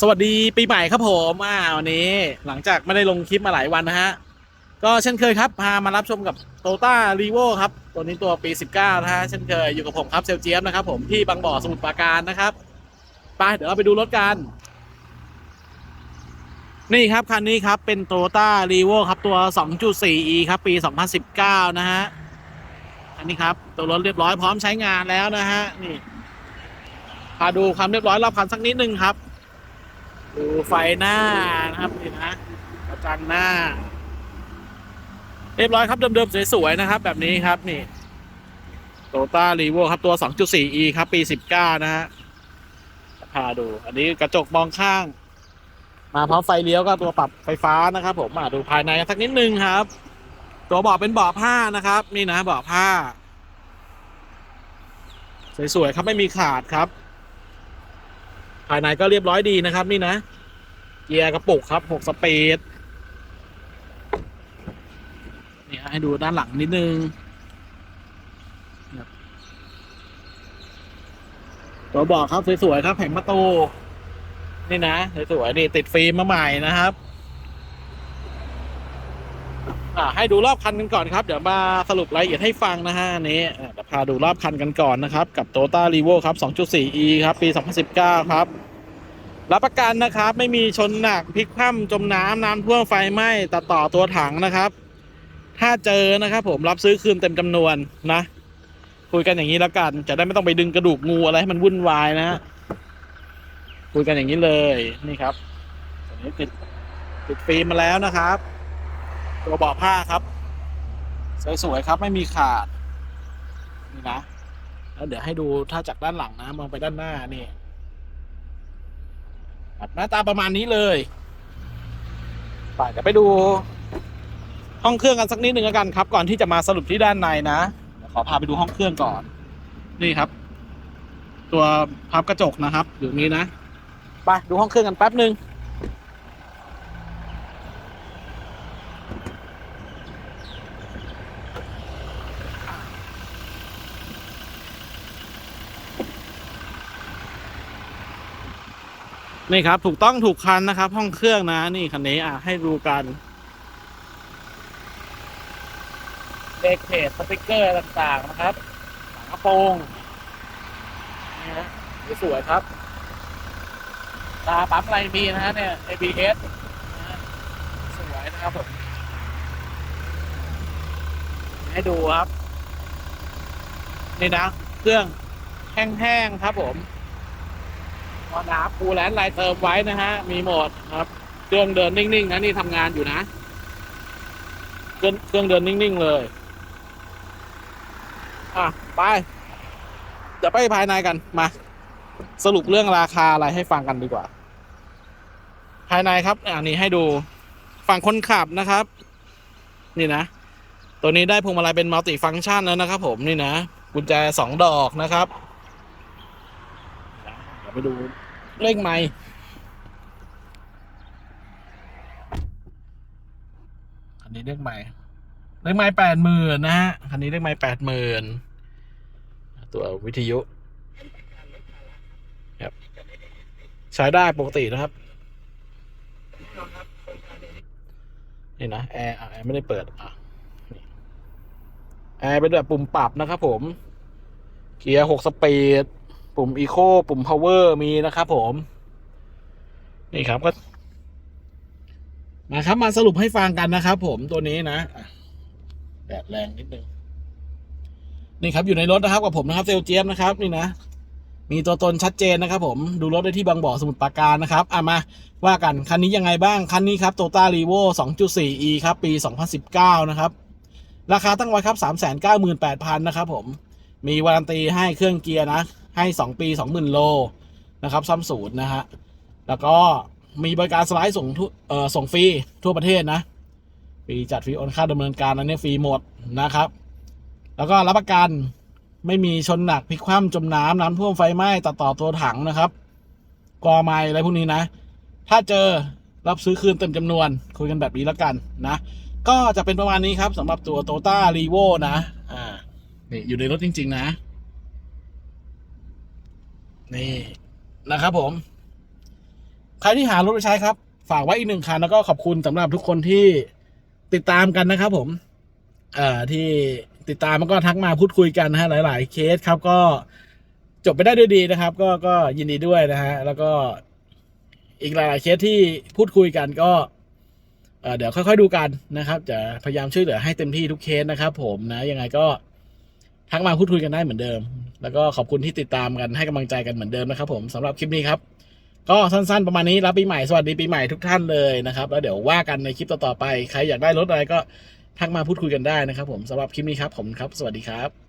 สวัสดีปีใหม่ครับผมอ่าวันนี้หลังจากไม่ได้ลงคลิปมาหลายวันนะฮะ ก็เช่นเคยครับ พามารับชมกับโตต้ารีโวครับ ตัวนี้ตัวปี 19 นะฮะ เช่นเคยอยู่กับผมครับเซลเจียมนะครับผมที่บางบ่อสมุทรปราการนะครับ ไป เดี๋ยวเราไปดูรถกัน นี่ครับ คันนี้ครับ เป็นโตต้ารีโวครับ ตัว 2.4e ครับ ปี 2019 นะฮะ อันนี้ครับ ตัวรถเรียบร้อยพร้อมใช้งานแล้วนะฮะ นี่พาดูความเรียบร้อยรอบคันสักนิดนึงครับ ดูไฟหน้านะครับนี่นะกระจังหน้า เรียบร้อยครับ เดิมๆสวยๆนะครับ แบบนี้ครับนี่โตต้ารีโวครับตัว 2.4e ครับ ปี 19 นะฮะพาดู อันนี้กระจกมองข้าง มาพร้อมไฟเลี้ยวก็ตัวปรับไฟฟ้านะครับผมมาดูภายในสักนิดนึงครับ ตัวเบาะเป็นเบาะผ้านะครับ นี่นะเบาะผ้า สวยๆครับไม่มีขาดครับ ภายในก็เรียบร้อยดีนะครับ นี่นะ เกียร์กระปุกครับหกสปีดนี่ให้ดูด้านหลังนิดนึงตัวเบอกครับสวยๆครับแผงประตูนี่นะสวยๆนี่ติดฟิล์มมาใหม่นะครับอ่าให้ดูรอบคันกันก่อนครับ เดี๋ยวมาสรุปรายละเอียดให้ฟังนะฮะนี้เดี๋ยวพาดูรอบคันกันก่อนนะครับ กับ t o ต้ารีโวครับ 2.4e ครับ ปี 2019 ครับ รับประกันนะครับ ไม่มีชนหนักพลิกคว่ำจมน้ำน้ำท่วมไฟไหม้ตัดต่อตัวถังนะครับ ถ้าเจอนะครับ ผมรับซื้อคืนเต็มจำนวนนะ คุยกันอย่างนี้แล้วกัน จะได้ไม่ต้องไปดึงกระดูกงูอะไรให้มันวุ่นวายนะฮะคุยกันอย่างนี้เลยนี่ครับอันนี้ติดติดฟิล์มมาแล้วนะครับ ตัวเบาะผ้าครับ สวยๆครับไม่มีขาดนี่นะแล้วเดี๋ยวให้ดูถ้าจากด้านหลังนะมองไปด้านหน้านี่ ครับหน้าตาประมาณนี้เลยไปเดี๋ยวไปดู ห้องเครื่องกันสักนิดหนึ่งแล้วกันครับ ก่อนที่จะมาสรุปที่ด้านในนะขอพาไปดูห้องเครื่องก่อน นี่ครับ ตัวพับกระจกนะครับอยู่นี้นะไปดูห้องเครื่องกันแป๊บหนึ่ง นี่ครับ ถูกต้องถูกคันนะครับ ห้องเครื่องนะ นี่คันนี้อะให้ดูกันเลขเพจสติกเกอร์ต่างๆนะครับฝากระโปรงนี่ฮะสวยครับ ตาปั๊มไรมีนะฮะเนี่ย ABS สวยนะครับผมให้ดูครับ นี่นะ เครื่องแห้งๆครับผม พอน้ำปูแลนด์ไลน์เติมไว้นะฮะ มีหมดครับ เครื่องเดินนิ่งๆนะนี่ทำงานอยู่นะ เครื่องเครื่องเดินนิ่งๆเลย อะ ไป เดี๋ยวไปภายในกันมา สรุปเรื่องราคาอะไรให้ฟังกันดีกว่า ภายในครับ อันนี้ให้ดู ฝั่งคนขับนะครับ นี่นะ ตัวนี้ได้พวงมาลัยเป็นมัลติฟังก์ชันแล้วนะครับผมนี่นะกุญแจสองดอกนะครับเดี๋ยวไปดู เลขไม่คันนี้เลขไม่เลขไม่แปดหมื่นนะฮะคันนี้เลขไม่แปดหมื่นตัววิทยุครับใช้ได้ปกตินะครับนี่นะแอร์แอร์ไม่ได้เปิดอะแอร์เป็นแบบปุ่มปรับนะครับผม เกียร์หกสปีด ปุ่มอีโคปุ่มพาวเวอร์มีนะครับผม นี่ครับก็มาครับมาสรุปให้ฟังกันนะครับผมตัวนี้นะอะแดดแรงนิดนึงนี่ครับอยู่ในรถนะครับกับผมนะครับเซลเจียมนะครับ นี่นะมีตัวตนชัดเจนนะครับ ผมดูรถได้ที่บางบ่อสมุทรปราการนะครับอะมาว่ากันคันนี้ยังไงบ้าง คันนี้ครับโตต้ารีโว 2.4e ครับ ปี 2019 นะครับ ราคาตั้งไว้ครับ 398,000 นะครับผมมีวารันตีให้เครื่องเกียร์นะ ให้ 2 ปี 20,000 โลนะครับซ่อมศูนย์นะฮะ แล้วก็มีบริการสไลด์ส่งทุเอ่อส่งฟรีทั่วประเทศนะฟรีจัดฟรีโอนค่าดำเนินการอันนี้ฟรีหมดนะครับ แล้วก็รับประกันไม่มีชนหนักพลิกคว่ำจมน้ำน้ำท่วมไฟไหม้ตัดต่อตัวถังนะครับกอไม้อะไรพวกนี้นะ ถ้าเจอรับซื้อคืนเต็มจำนวน คุยกันแบบนี้แล้วกันนะ ก็จะเป็นประมาณนี้ครับสำหรับตัวโตต้ารีโวนะ อ่า นี่อยู่ในรถจริง ๆ นะ นี่นะครับผม ใครที่หารถไปใช้ครับ ฝากไว้อีกหนึ่งคันแล้วก็ขอบคุณสำหรับทุกคนที่ติดตามกันนะครับ ผม เอ่อที่ติดตามแล้วก็ทักมาพูดคุยกันนะฮะหลาย ๆ เคสครับ ก็จบไปได้ด้วยดีนะครับ ก็ก็ยินดีด้วยนะฮะแล้วก็อีกหลาย ๆ เคสที่พูดคุยกันก็เดี๋ยวค่อย ๆ ดูกันนะครับ จะพยายามช่วยเหลือให้เต็มที่ทุกเคสนะครับ ผมนะยังไงก็ ทักมาพูดคุยกันได้เหมือนเดิม แล้วก็ขอบคุณที่ติดตามกันให้กำลังใจกันเหมือนเดิมนะครับ ผมสำหรับคลิปนี้ครับ ก็สั้นๆประมาณนี้รับปีใหม่สวัสดีปีใหม่ทุกท่านเลยนะครับ แล้วเดี๋ยวว่ากันในคลิปต่อๆไป ใครอยากได้รถอะไรก็ทักมาพูดคุยกันได้นะครับ ผมสำหรับคลิปนี้ครับผมครับ สวัสดีครับ